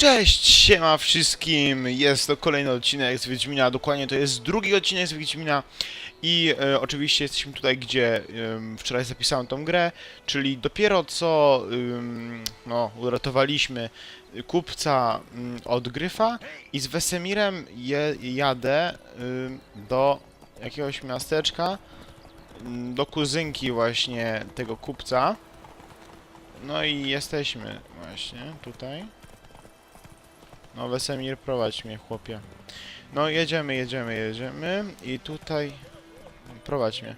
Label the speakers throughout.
Speaker 1: Cześć, siema wszystkim, jest to kolejny odcinek z Wiedźmina, dokładnie to jest drugi odcinek z Wiedźmina i e, oczywiście jesteśmy tutaj, gdzie em, wczoraj zapisałem tą grę, czyli dopiero co em, no, uratowaliśmy kupca mm, od Gryfa i z Wesemirem je, jadę em, do jakiegoś miasteczka, mm, do kuzynki właśnie tego kupca. No i jesteśmy właśnie tutaj. No Wesemir, prowadź mnie, chłopie. No jedziemy, jedziemy, jedziemy i tutaj... Prowadź mnie.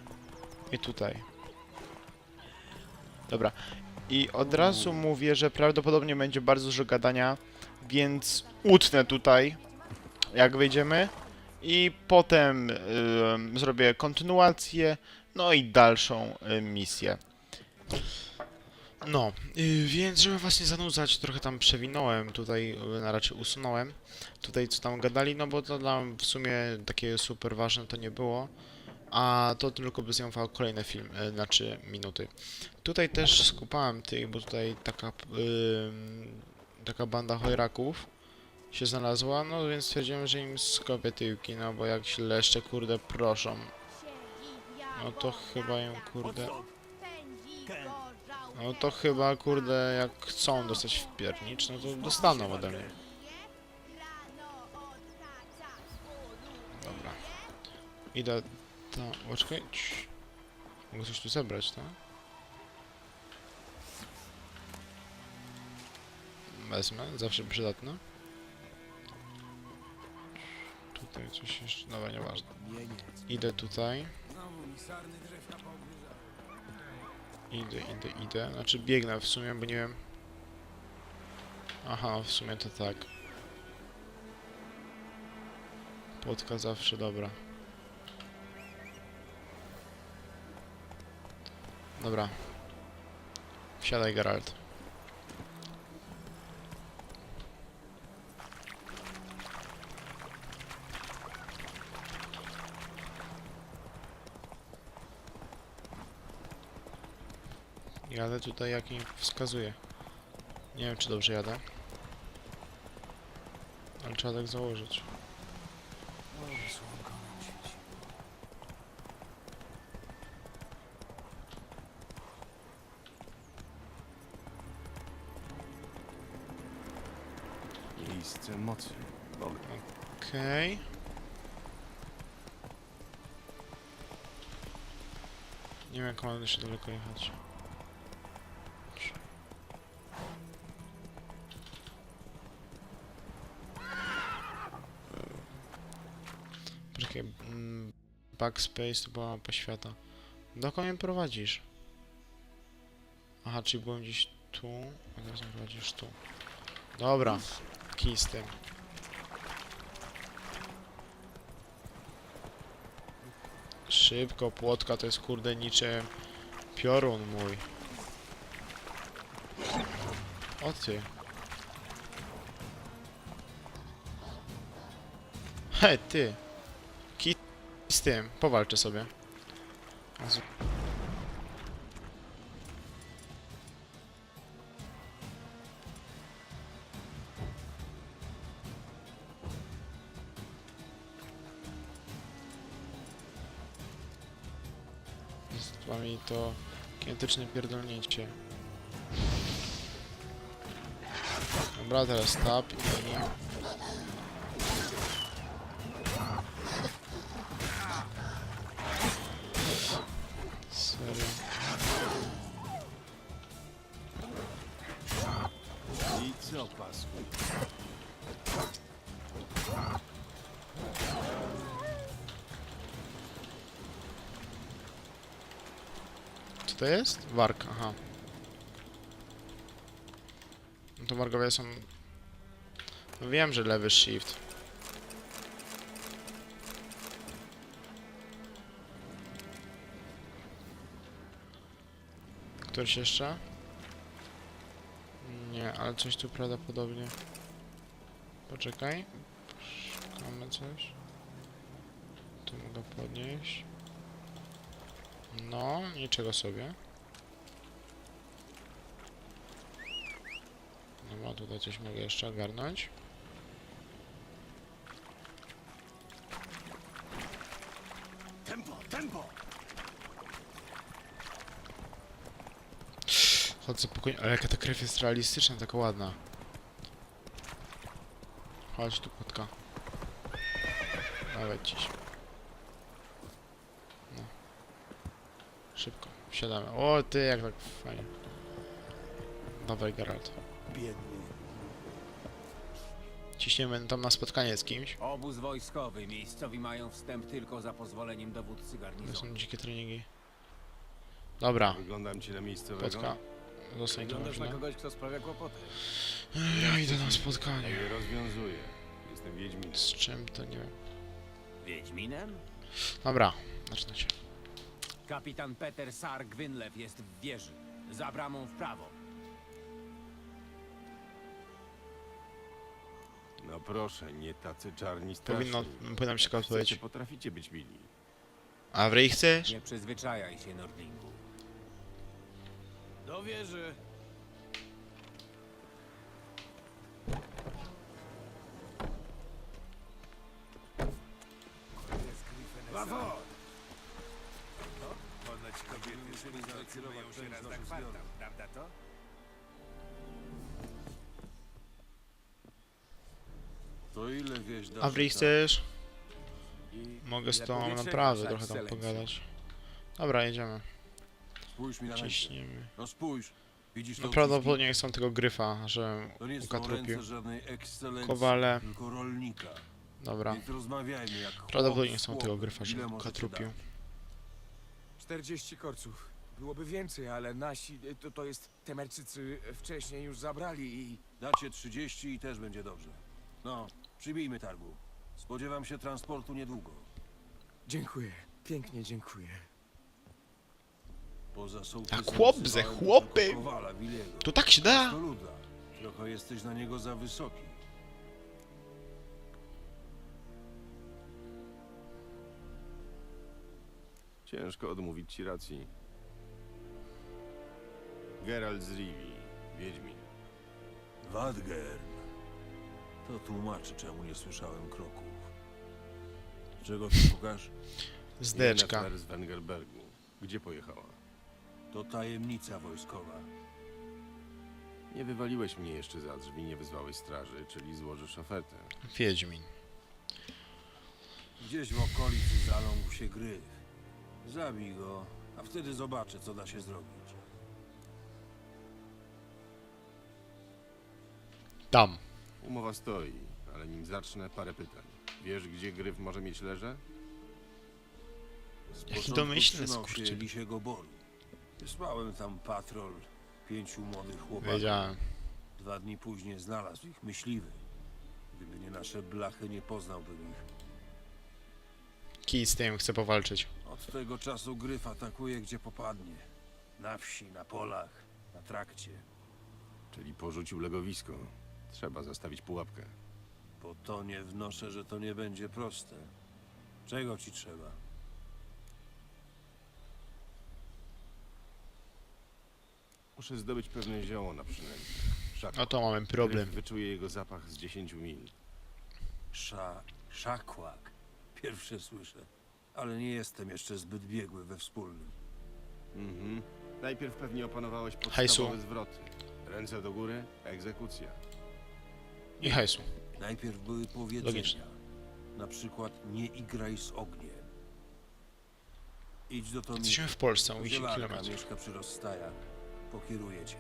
Speaker 1: I tutaj. Dobra. I od razu mówię, że prawdopodobnie będzie bardzo dużo gadania, więc utnę tutaj, jak wyjdziemy. I potem zrobię kontynuację, no i dalszą y, misję. No, y, więc żeby was nie zanudzać, trochę tam przewinąłem, tutaj y, a raczej usunąłem, tutaj co tam gadali, no bo to dla w sumie takie super ważne to nie było, a to tylko by zajmowało kolejne film, y, znaczy minuty. Tutaj też skupałem tych, bo tutaj taka, y, taka banda chojraków się znalazła, no więc stwierdziłem, że im skopię tyłki, no bo jak się leszcze kurde proszą, no to chyba im kurde... No to chyba, kurde, jak chcą dostać w piernicz, no to dostaną ode mnie. Dobra. Idę tam... Poczekaj. Mogę coś tu zebrać, tak? Wezmę, zawsze przydatne. Tutaj coś jeszcze... Dobra, nieważne. Idę tutaj. Idę, idę, idę. Znaczy biegnę w sumie, bo nie wiem. Aha, w sumie to tak. Płotka zawsze dobra. Dobra. Wsiadaj, Geralt. Jadę tutaj jak mi wskazuje. Nie wiem czy dobrze jadę. Ale trzeba tak założyć.
Speaker 2: Miejsce mocy.
Speaker 1: Okej. Nie wiem jak mam jeszcze daleko jechać. Backspace to była mapa świata. Dokąd mnie prowadzisz? Aha, czyli byłem gdzieś tu, a teraz mnie prowadzisz tu. Dobra, kij z tym. Szybko, płotka to jest kurde niczym piorun mój. O ty. He, ty. Z tym, powalczę sobie. Z wami to kinetyczne pierdolnięcie. Dobra, teraz tap i...
Speaker 2: I co,
Speaker 1: to jest? Wark, aha. No to wargowie są... No wiem, że lewy shift. Któryś jeszcze? Ale coś tu prawdopodobnie... Poczekaj. Szukamy coś. Tu mogę podnieść. No, niczego sobie. Nie ma tutaj coś mogę jeszcze ogarnąć.
Speaker 2: Tempo, tempo!
Speaker 1: Chodzę po koń... Ale jaka ta krew jest realistyczna, taka ładna. Chodź tu, kotka. Nawet dziś. No. Szybko, wsiadamy. O, ty, jak tak fajnie. Dawaj, Geralt.
Speaker 2: Biedny.
Speaker 1: Ciśniemy tam na spotkanie z kimś.
Speaker 3: Obóz wojskowy. Miejscowi mają wstęp tylko za pozwoleniem dowódcy
Speaker 1: To
Speaker 3: garnizonu.
Speaker 1: są dzikie treningi. Dobra,
Speaker 2: Wyglądam ci na miejscowego?
Speaker 1: kotka. Zostań tu na
Speaker 3: Wyglądasz na
Speaker 1: chwilę.
Speaker 3: kogoś, kto sprawia kłopoty.
Speaker 1: Ja idę na spotkanie.
Speaker 2: rozwiązuję. Jestem Wiedźmin.
Speaker 1: Z czym to nie wiem.
Speaker 3: Wiedźminem?
Speaker 1: Dobra, zaczynajcie.
Speaker 3: Kapitan Peter Sar Gwynlew jest w wieży. Za bramą w prawo.
Speaker 2: No proszę, nie tacy czarni straszni.
Speaker 1: Powinno, powinna być taka
Speaker 2: Jak
Speaker 1: odpowiedź.
Speaker 2: chcecie, potraficie być mili.
Speaker 1: A w ryj chcesz?
Speaker 3: Nie przyzwyczajaj się, Nordlingu.
Speaker 2: Do wieży! Brawo! Ponoć kobiety zacyrują się raz na kwartał, prawda to? To ile wieś da
Speaker 1: A w ryj chcesz? Mogę z
Speaker 3: powietrze,
Speaker 1: naprawdę trochę tam pogadać. Dobra, jedziemy.
Speaker 4: Spójrz mi na ręce.
Speaker 1: Ciśniemy.
Speaker 4: No spójrz. Widzisz
Speaker 1: No prawdopodobnie chcą tego gryfa, że
Speaker 4: To nie są
Speaker 1: ukatrupił.
Speaker 4: ręce żadnej ekscelencji,
Speaker 1: Kowale.
Speaker 4: tylko rolnika.
Speaker 1: Dobra.
Speaker 4: Więc rozmawiajmy jak chłop
Speaker 1: Prawdopodobnie
Speaker 4: z
Speaker 1: chcą
Speaker 4: chłopem.
Speaker 1: tego gryfa, że
Speaker 4: Ile
Speaker 1: ukatrupił.
Speaker 4: dać?
Speaker 5: 40 korców. Byłoby więcej, ale nasi, to, to jest Temerczycy wcześniej już zabrali i...
Speaker 4: Dacie 30 i też będzie dobrze. No, przybijmy targu. Spodziewam się transportu niedługo.
Speaker 5: Dziękuję, pięknie dziękuję.
Speaker 1: A chłop ze
Speaker 4: wzywałem
Speaker 1: chłopy! To tak się da?
Speaker 4: To luda. Trochę jesteś na niego za wysoki.
Speaker 2: Ciężko odmówić ci racji. Geralt z Rivi, Wiedźmin.
Speaker 4: Wadgern. To tłumaczy, czemu nie słyszałem kroków. Czego tu szukasz?
Speaker 1: Zdeczka.
Speaker 2: Z Wengerbergu. Gdzie pojechała?
Speaker 4: To tajemnica wojskowa.
Speaker 2: Nie wywaliłeś mnie jeszcze za drzwi, nie wyzwałeś straży, czyli złożysz ofertę.
Speaker 1: Wiedźmin.
Speaker 4: Gdzieś w okolicy zaląkł się gryf. Zabij go, a wtedy zobaczę, co da się zrobić.
Speaker 1: Tam.
Speaker 2: Umowa stoi, ale nim zacznę, parę pytań. Wiesz, gdzie gryf może mieć leże?
Speaker 4: Z
Speaker 1: Jaki
Speaker 4: początku
Speaker 1: domyślny
Speaker 4: trzymał się
Speaker 1: skurczybyk.
Speaker 4: lisiego boru. Wysłałem tam patrol pięciu młodych chłopaków.
Speaker 1: Wiedziałem.
Speaker 4: Dwa dni później znalazł ich myśliwy. Gdyby nie nasze blachy, nie poznałbym ich.
Speaker 1: Kij z tym chce powalczyć.
Speaker 4: Od tego czasu gryf atakuje, gdzie popadnie. Na wsi, na polach, na trakcie.
Speaker 2: Czyli porzucił legowisko. Trzeba zastawić pułapkę.
Speaker 4: Po to nie wnoszę, że to nie będzie proste. Czego ci trzeba?
Speaker 2: Muszę zdobyć pewne zioło na przynętę.
Speaker 1: No to mamy problem.
Speaker 2: Gryf wyczuje jego zapach z 10 mil.
Speaker 4: Sza... szakłak. Pierwsze słyszę. Ale nie jestem jeszcze zbyt biegły we wspólnym.
Speaker 2: Mhm. Najpierw pewnie opanowałeś
Speaker 1: Hajsu.
Speaker 2: podstawowe zwroty. Ręce do góry, egzekucja.
Speaker 1: I hajsu.
Speaker 4: Najpierw były powiedzenia.
Speaker 1: Logicznie.
Speaker 4: Na przykład nie igraj z ogniem. Idź do Tomiego.
Speaker 1: Jesteśmy w Polsce, 8
Speaker 4: Zielarka
Speaker 1: km.
Speaker 4: mieszka przy rozstajach. Pokieruje cię.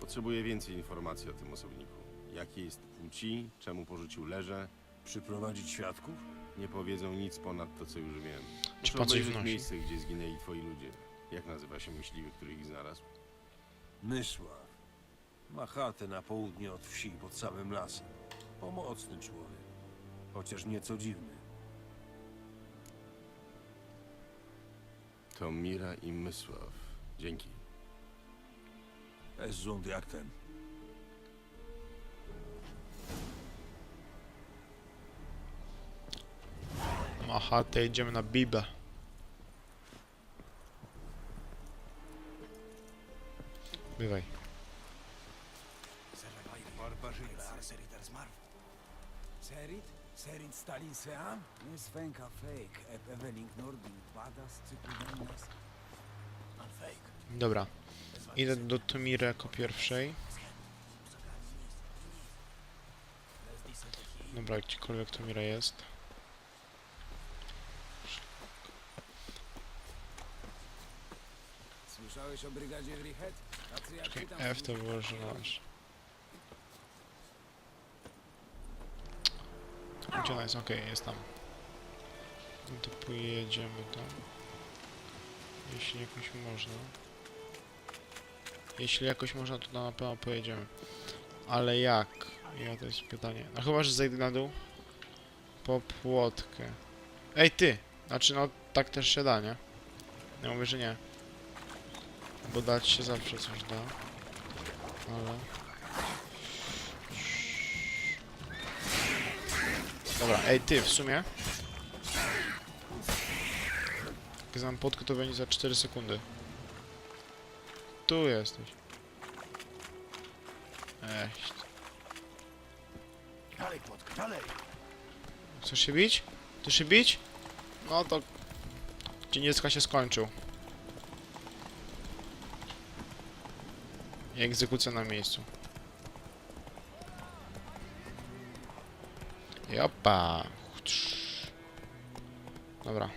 Speaker 2: Potrzebuję więcej informacji o tym osobniku. Jakiej jest płci, czemu porzucił leże.
Speaker 4: Przyprowadzić świadków?
Speaker 2: Nie powiedzą nic ponad to, co już wiem.
Speaker 1: Czy
Speaker 2: Muszę
Speaker 1: pan coś
Speaker 2: obejrzeć
Speaker 1: wnosi?
Speaker 2: miejsce, gdzie zginęli twoi ludzie. Jak nazywa się myśliwy, który ich znalazł?
Speaker 4: Mysław. Ma chatę na południe od wsi, pod samym lasem. Pomocny człowiek. Chociaż nieco dziwny.
Speaker 2: To Mira i Mysław. Dzięki.
Speaker 4: Es zond jaktem.
Speaker 1: Ma chatę, idziemy na Bibę. Bywaj.
Speaker 3: Serit Stalin Seam?
Speaker 6: Nie Svenka Fake, Ep Eveling Nordin, Badas, Cyprydanias.
Speaker 1: Dobra. Idę do Tomiry jako pierwszej. Dobra, gdziekolwiek Tomira jest.
Speaker 6: Słyszałeś o brygadzie? Tacy jak
Speaker 1: Czekaj, F to było, że masz. Gdzie ona jest? Okej, jest tam. No to pojedziemy tam. Jeśli jakoś można. Jeśli jakoś można, to na pewno pojedziemy. Ale jak? Ja to jest pytanie. No chyba, że zejdę na dół. Po płotkę. Ej, ty! Znaczy, no, tak też się da, nie? Ja mówię, że nie. Bo dać się zawsze coś da. Ale... Dobra, ej ty, w sumie... Znam podkę, to będzie za 4 sekundy. Tu jesteś. Echt.
Speaker 5: Dalej, płotka, dalej!
Speaker 1: Chcesz się bić? Chcesz się bić? No to... Dziennicka się skończył. Egzekucja na miejscu. Jopa. Dobra.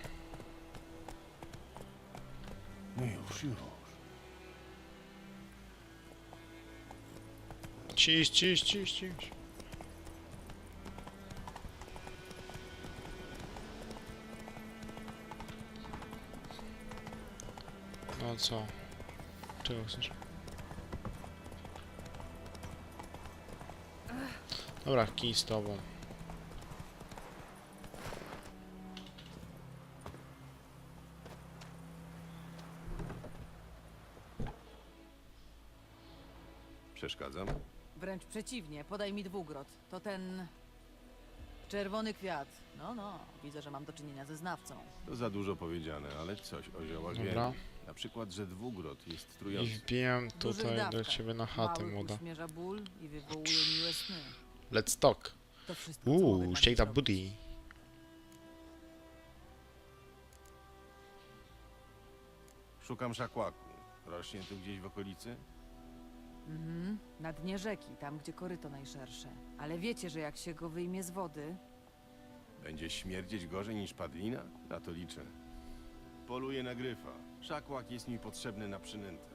Speaker 4: No już, już.
Speaker 1: Ciś, ciś, ciś, ciś. No co? Czego chcesz? Dobra, kij z tobą.
Speaker 2: Przeszkadzam?
Speaker 7: Wręcz przeciwnie, podaj mi dwugrot. To ten... Czerwony kwiat. No, no, widzę, że mam do czynienia ze znawcą.
Speaker 2: To za dużo powiedziane, ale coś o ziołach
Speaker 1: Dobra.
Speaker 2: wiem. Na przykład, że dwugrot jest
Speaker 1: I
Speaker 2: trujący.
Speaker 1: wbijam
Speaker 7: Dużych
Speaker 1: tutaj do
Speaker 7: dawkach.
Speaker 1: ciebie na chatę,
Speaker 7: Mały
Speaker 1: młoda.
Speaker 7: uśmierza ból i wywołuje miłe sny.
Speaker 1: Let's talk.
Speaker 7: To wszystko, co mogę
Speaker 1: Uuu, shake that
Speaker 7: zrobić.
Speaker 1: booty.
Speaker 2: Szukam szakłaku. Rośnie tu gdzieś w okolicy?
Speaker 7: Mhm, na dnie rzeki, tam gdzie koryto najszersze. Ale wiecie, że jak się go wyjmie z wody,
Speaker 2: Będzie śmierdzieć gorzej niż padlina? Na to liczę. Poluję na gryfa. Szakłak jest mi potrzebny na przynętę.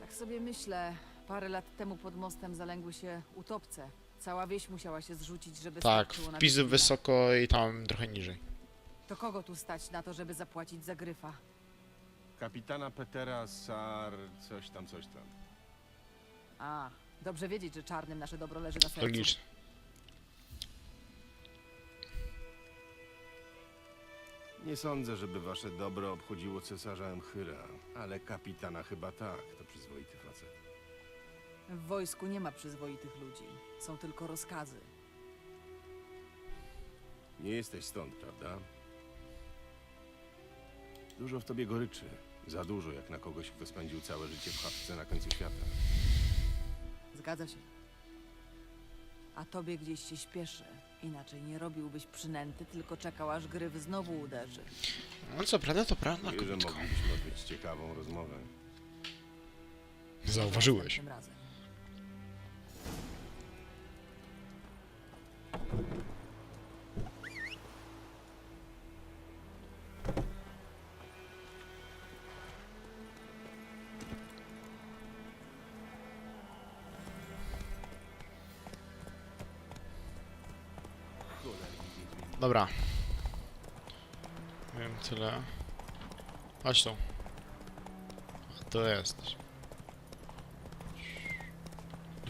Speaker 7: tak sobie myślę, parę lat temu pod mostem zalęgły się utopce. Cała wieś musiała się zrzucić, żeby
Speaker 1: Tak,
Speaker 7: starczyło na Wiedźmina.
Speaker 1: wysoko i tam trochę niżej.
Speaker 7: To kogo tu stać na to, żeby zapłacić za gryfa?
Speaker 2: Kapitana Petera Sar... coś tam, coś tam.
Speaker 7: A, dobrze wiedzieć, że czarnym nasze dobro leży na sercu.
Speaker 1: Logiczne.
Speaker 2: Nie sądzę, żeby wasze dobro obchodziło cesarza Emchyra, ale kapitana chyba tak, to przyzwoity facet.
Speaker 7: W wojsku nie ma przyzwoitych ludzi. Są tylko rozkazy.
Speaker 2: Nie jesteś stąd, prawda? Dużo w tobie goryczy. Za dużo, jak na kogoś, kto spędził całe życie w chatce na końcu świata.
Speaker 7: Zgadza się. A tobie gdzieś się śpieszy. Inaczej nie robiłbyś przynęty, tylko czekał, aż gryf znowu uderzy.
Speaker 1: No co prawda, to prawda,
Speaker 2: Czuję, że moglibyśmy odbyć ciekawą rozmowę.
Speaker 1: Zauważyłeś.
Speaker 7: Tym razem.
Speaker 1: Dobra. Wiem tyle. Chodź tu. To jesteś.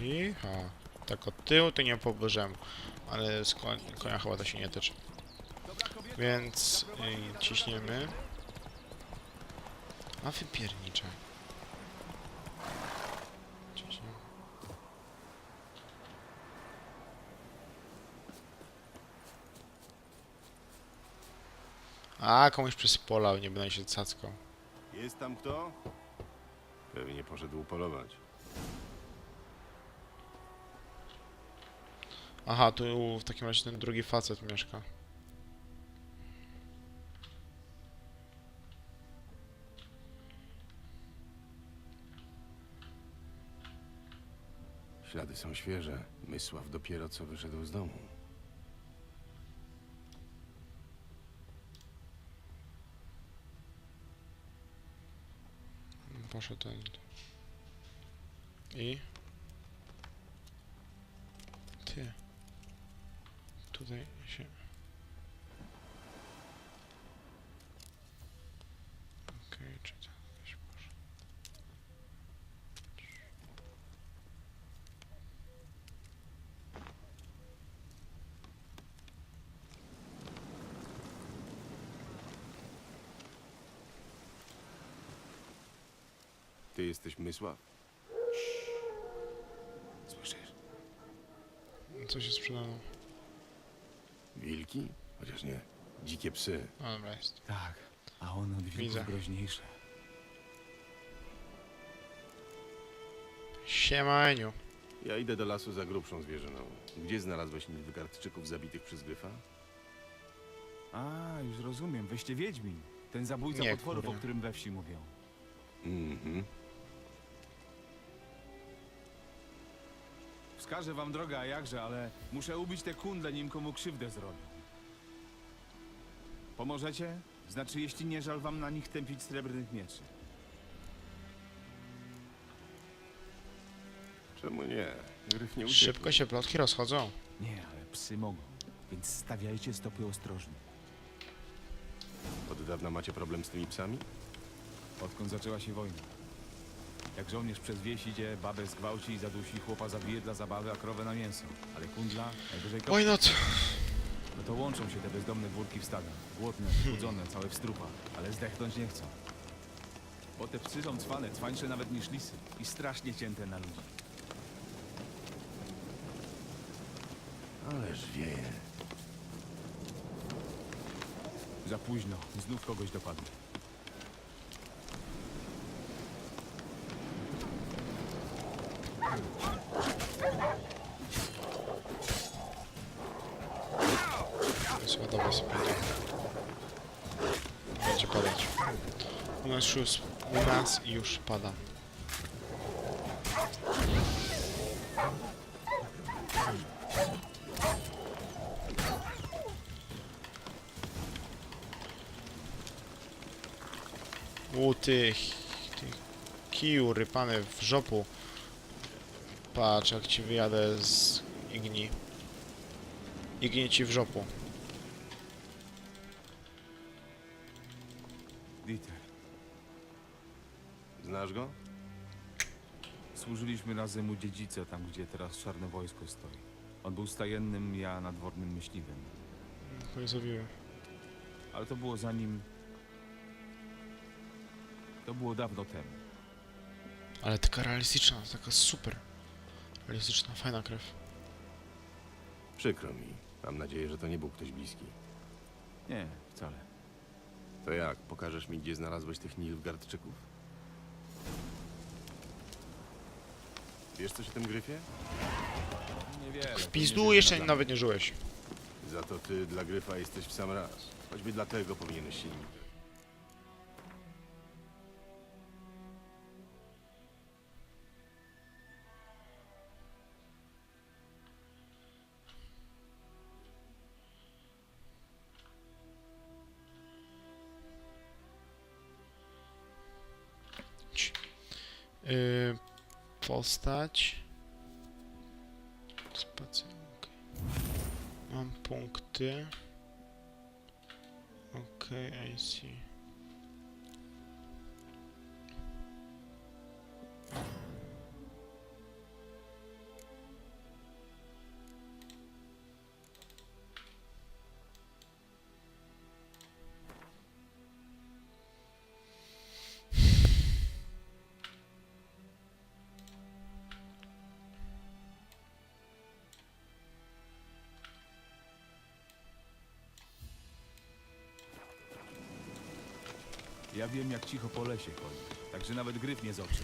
Speaker 1: Iha. Tak od tyłu to nie po bożemu. Ale z konia chyba to się nie tyczy. Więc y, ciśniemy. A wypiernicze. Ciśniemy. A, komuś przez pola, nie będę się cackał.
Speaker 2: Jest tam kto? Pewnie poszedł polować.
Speaker 1: Aha, tu w takim razie ten drugi facet mieszka.
Speaker 2: Ślady są świeże. Mysław dopiero co wyszedł z domu.
Speaker 1: Poszedł ten. I? Ty. Tutaj się... Okej, czy to gdzieś może...
Speaker 2: Ty jesteś Mysław?
Speaker 5: Słyszysz?
Speaker 1: Co się sprzedało?
Speaker 2: Wilki? Chociaż nie. Dzikie psy.
Speaker 1: A dobra, jest.
Speaker 6: Tak, a one od
Speaker 1: Widzę.
Speaker 6: wilków groźniejsze.
Speaker 1: Siema, Eniu.
Speaker 2: Ja idę do lasu za grubszą zwierzyną. Gdzie znalazłeś nilwgardczyków zabitych przez gryfa?
Speaker 6: A, już rozumiem, wyście Wiedźmin. Ten zabójca
Speaker 1: Nie,
Speaker 6: potworów,
Speaker 1: kurwa.
Speaker 6: o którym we wsi mówią.
Speaker 2: Mhm.
Speaker 6: Wskażę wam drogę, a jakże, ale muszę ubić te kundle, nim komu krzywdę zrobią. Pomożecie? Znaczy, jeśli nie żal wam na nich tępić srebrnych mieczy.
Speaker 2: Czemu nie? Gryf nie uciekł.
Speaker 1: Szybko się plotki rozchodzą.
Speaker 6: Nie, ale psy mogą, więc stawiajcie stopy ostrożnie.
Speaker 2: Od dawna macie problem z tymi psami?
Speaker 6: Odkąd zaczęła się wojna. Jak żołnierz przez wieś idzie, babę zgwałci i zadusi, chłopa zabije dla zabawy, a krowę na mięso. Ale kundla, najwyżej
Speaker 1: Oj, no co?
Speaker 6: No to łączą się te bezdomne wórki w stada. Głodne, chudzone, całe w strupach, ale zdechnąć nie chcą. Bo te psy są cwane, cwańsze nawet niż lisy i strasznie cięte na ludzi.
Speaker 2: Ależ wieje.
Speaker 6: Za późno, znów kogoś dopadł.
Speaker 1: Ładować sobie będzie. Będzie padać. U nas już, nas już pada. U tych, tych kiju rypany w żopu. Patrz jak ci wyjadę z Igni. Igni ci w żopu.
Speaker 6: Dieter,
Speaker 2: Znasz go?
Speaker 6: służyliśmy razem u dziedzica, tam gdzie teraz czarne wojsko stoi. On był stajennym, ja nadwornym myśliwym.
Speaker 1: Chuj zabiłem.
Speaker 6: Ale to było zanim... To było dawno temu.
Speaker 1: Ale taka realistyczna, taka super realistyczna, fajna krew.
Speaker 2: Przykro mi. Mam nadzieję, że to nie był ktoś bliski.
Speaker 6: Nie, wcale.
Speaker 2: To jak? Pokażesz mi, gdzie znalazłeś tych nilfgardczyków? Wiesz coś o tym gryfie?
Speaker 6: Niewiele.
Speaker 1: W pizdu
Speaker 6: nie
Speaker 1: jeszcze nawet nie żyłeś.
Speaker 2: Za to ty dla gryfa jesteś w sam raz. Choćby dlatego powinieneś się nim.
Speaker 1: Yy, okej. Mam punkty. Okej, okay, I see.
Speaker 6: Ja wiem, jak cicho po lesie chodzi. Także nawet gryf nie z oczu.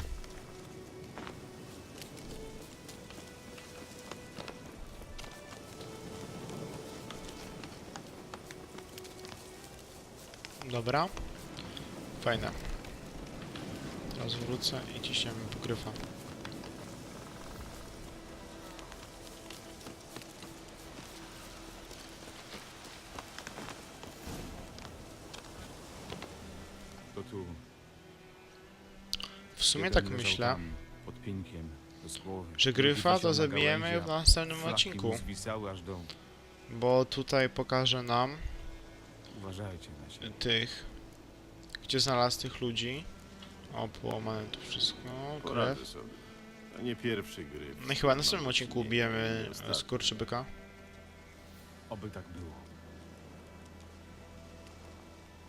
Speaker 1: Dobra. Fajne. Teraz wrócę i ciśniemy pokrywa. Sumie tak myślę, że gryfa to
Speaker 6: na
Speaker 1: zabijemy w następnym odcinku. Bo tutaj pokażę nam
Speaker 6: na
Speaker 1: tych, gdzie znalazł tych ludzi. O, połamane to wszystko, krew.
Speaker 2: To nie pierwszy gryf.
Speaker 1: No i chyba w
Speaker 2: Mam
Speaker 1: następnym odcinku ubijemy skurczybyka.
Speaker 6: Oby tak było.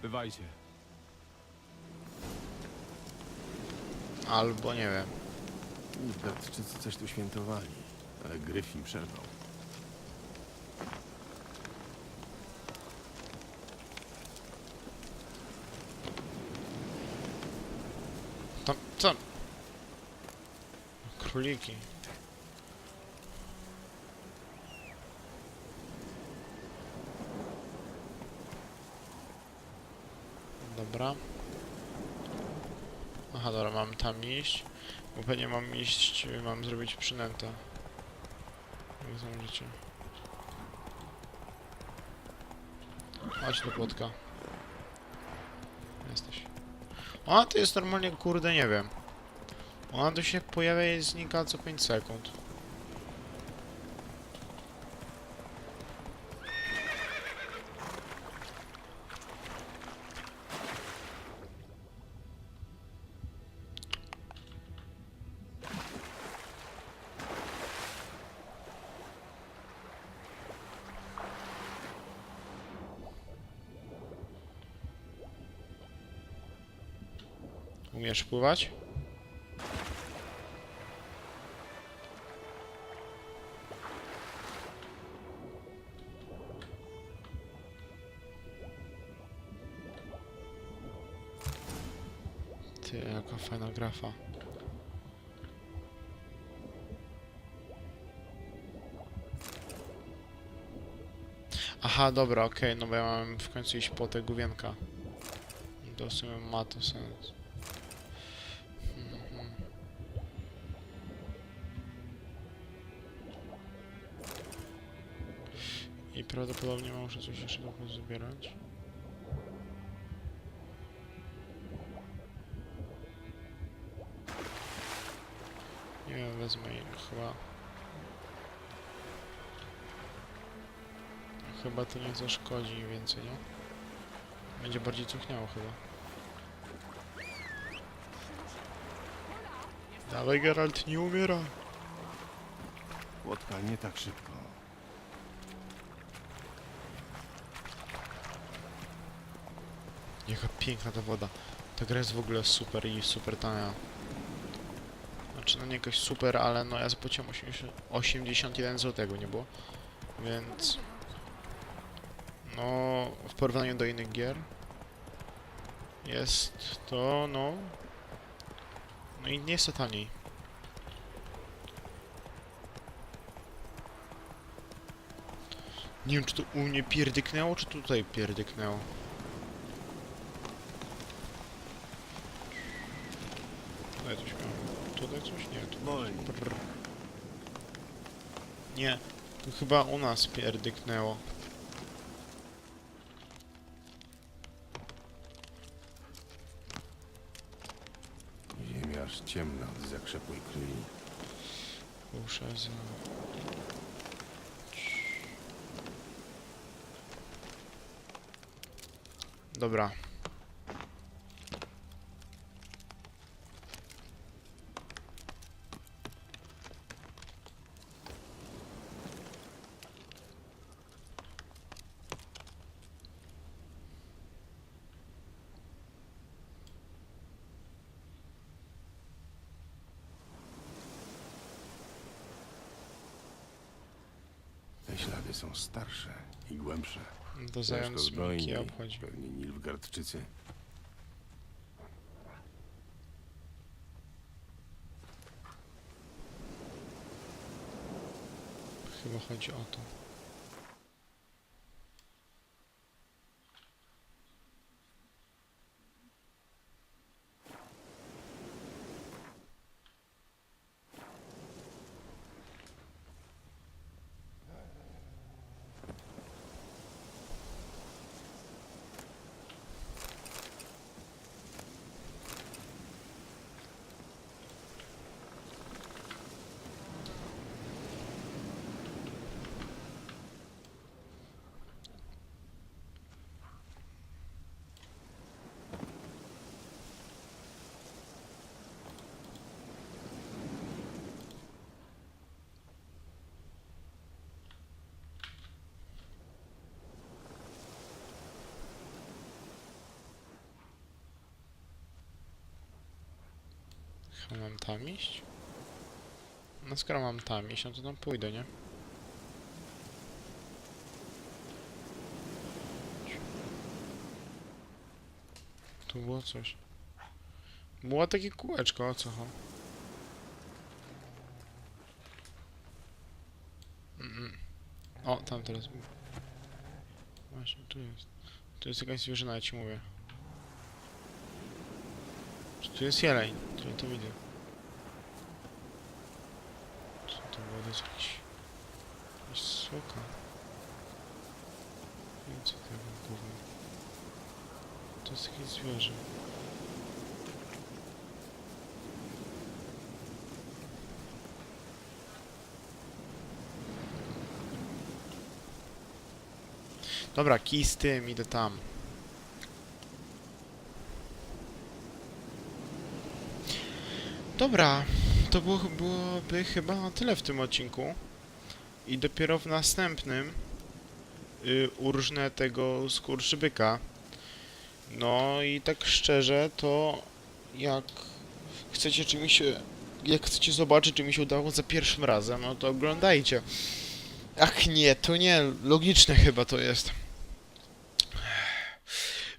Speaker 6: Bywajcie.
Speaker 1: Albo nie wiem.
Speaker 2: Nilfgaardczycy coś tu świętowali, ale gryf im przerwał.
Speaker 1: Tam, co? Króliki. Dobra. Mam tam iść. Bo pewnie mam iść, mam zrobić przynętę. Jak zamierzycie. Chodź do płotka. Jesteś. Ona to jest normalnie, kurde, nie wiem. Ona tu się pojawia i znika co 5 sekund. Umiesz pływać? Ty, jaka fajna grafa. Aha, dobra, okej, no bo ja mam w końcu iść po te główienka. To w sumie ma to sens. Prawdopodobnie muszę coś jeszcze do pozbierać. Nie wiem, wezmę chyba. Chyba to nie zaszkodzi więcej, nie? Będzie bardziej cuchniało chyba. Dawaj Geralt, nie umiera.
Speaker 2: Łotka nie tak szybko.
Speaker 1: Jaka piękna ta woda. Ta gra jest w ogóle super i super tania. Znaczy, no nie jakoś super, ale no ja zapłaciłem 80, 81 zł, nie było? Więc... No, w porównaniu do innych gier jest to, no... No i nie jest to taniej. Nie wiem, czy to u mnie pierdyknęło, czy tutaj pierdyknęło. Tutaj coś miałem. Tutaj coś? Nie, tu.
Speaker 2: Moi.
Speaker 1: Brr. Nie, to chyba u nas pierdyknęło.
Speaker 2: Ziemia aż ciemna od zakrzepłej krwi.
Speaker 1: Muszę za... Dobra.
Speaker 2: głębsze.
Speaker 1: Do
Speaker 2: no
Speaker 1: zając mnie obchodzi.
Speaker 2: Pewnie Nilfgardczycy.
Speaker 1: Chyba chodzi o to. Chyba mam tam iść? No skoro mam tam iść, no to tam pójdę, nie? Tu było coś. Było takie kółeczko, o co chodzi? O, tam teraz było. Właśnie, tu jest. Tu jest jakaś zwierzyna, ja ci mówię. Tu jest jeleń? Ja to widzę. Co to było? To jest jakiś... Jakiś soka. Więcej tego gówna. To jest jakieś zwierzę. Dobra, kij z tym, idę tam. Dobra, to było, byłoby chyba na tyle w tym odcinku. I dopiero w następnym y, urżnę tego skurczybyka. No i tak szczerze, to jak chcecie czy mi się, jak chcecie zobaczyć, czy mi się udało za pierwszym razem, no to oglądajcie. Ach nie, to nie, logiczne chyba to jest.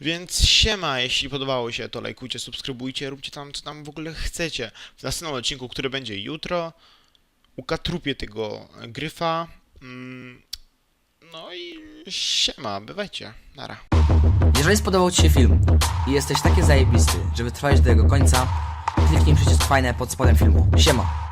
Speaker 1: Więc siema, jeśli podobało się, to lajkujcie, subskrybujcie, róbcie tam, co tam w ogóle chcecie. W następnym odcinku, który będzie jutro, ukatrupię tego gryfa. Mm, no i siema, bywajcie, nara.
Speaker 8: Jeżeli spodobał Ci się film i jesteś taki zajebisty, żeby trwać do jego końca, kliknij przycisk fajne pod spodem filmu. Siema!